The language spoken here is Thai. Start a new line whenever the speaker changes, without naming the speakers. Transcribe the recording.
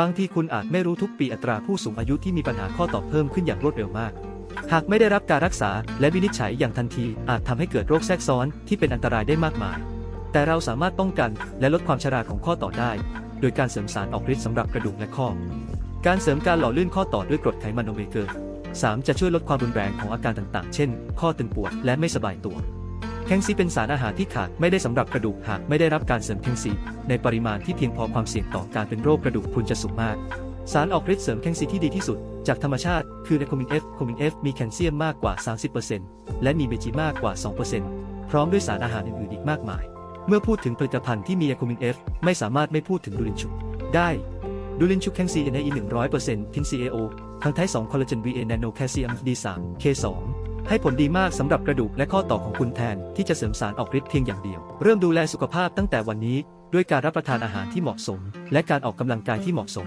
บางทีคุณอาจไม่รู้ทุกปีอัตราผู้สูงอายุที่มีปัญหาข้อต่อเพิ่มขึ้นอย่างรวดเร็วมาก หากไม่ได้รับการรักษาและวินิจฉัยอย่างทันที อาจทำให้เกิดโรคแทรกซ้อนที่เป็นอันตรายได้มากมาย แต่เราสามารถป้องกันและลดความชราของข้อต่อได้ โดยการเสริมสารออกฤทธิ์สำหรับกระดูกและข้อ การเสริมการหล่อลื่นข้อต่อด้วยกรดไขมันโอเมก้า3จะช่วยลดความรุนแรงของอาการต่างๆ เช่น ข้อตึงปวดและไม่สบายตัว แคลเซียมเป็นสารอาหารที่ขาดไม่ได้สำหรับกระดูกหากไม่ได้รับการเสริมแคลเซียมในปริมาณที่เพียงพอความเสี่ยงต่อการเป็นโรคกระดูกพรุนจะสูงมาก สารออกฤทธิ์เสริมแคลเซียมที่ดีที่สุด จากธรรมชาติคือเรโคมินเอฟโคมินเอฟมีแคลเซียมมากกว่า 30%และมีเบจีมากกว่า 2%พร้อมด้วยสารอาหารอื่นๆอีกมากมาย เมื่อพูดถึงผลิตภัณฑ์ที่มีเรโคมินเอฟไม่สามารถไม่พูดถึงดูลินชุกได้ดูลินชุกแคลเซียมในอี100%ทิน CAO ทั้งไทป์2คอลลาเจน VA นาโนแคลเซียม D3 K2 ให้ผลดีมากสำหรับกระดูกและข้อต่อของคุณแทนที่จะเสริมสารออกฤทธิ์เพียงอย่างเดียว เริ่มดูแลสุขภาพตั้งแต่วันนี้ ด้วยการรับประทานอาหารที่เหมาะสม และการออกกำลังกายที่เหมาะสม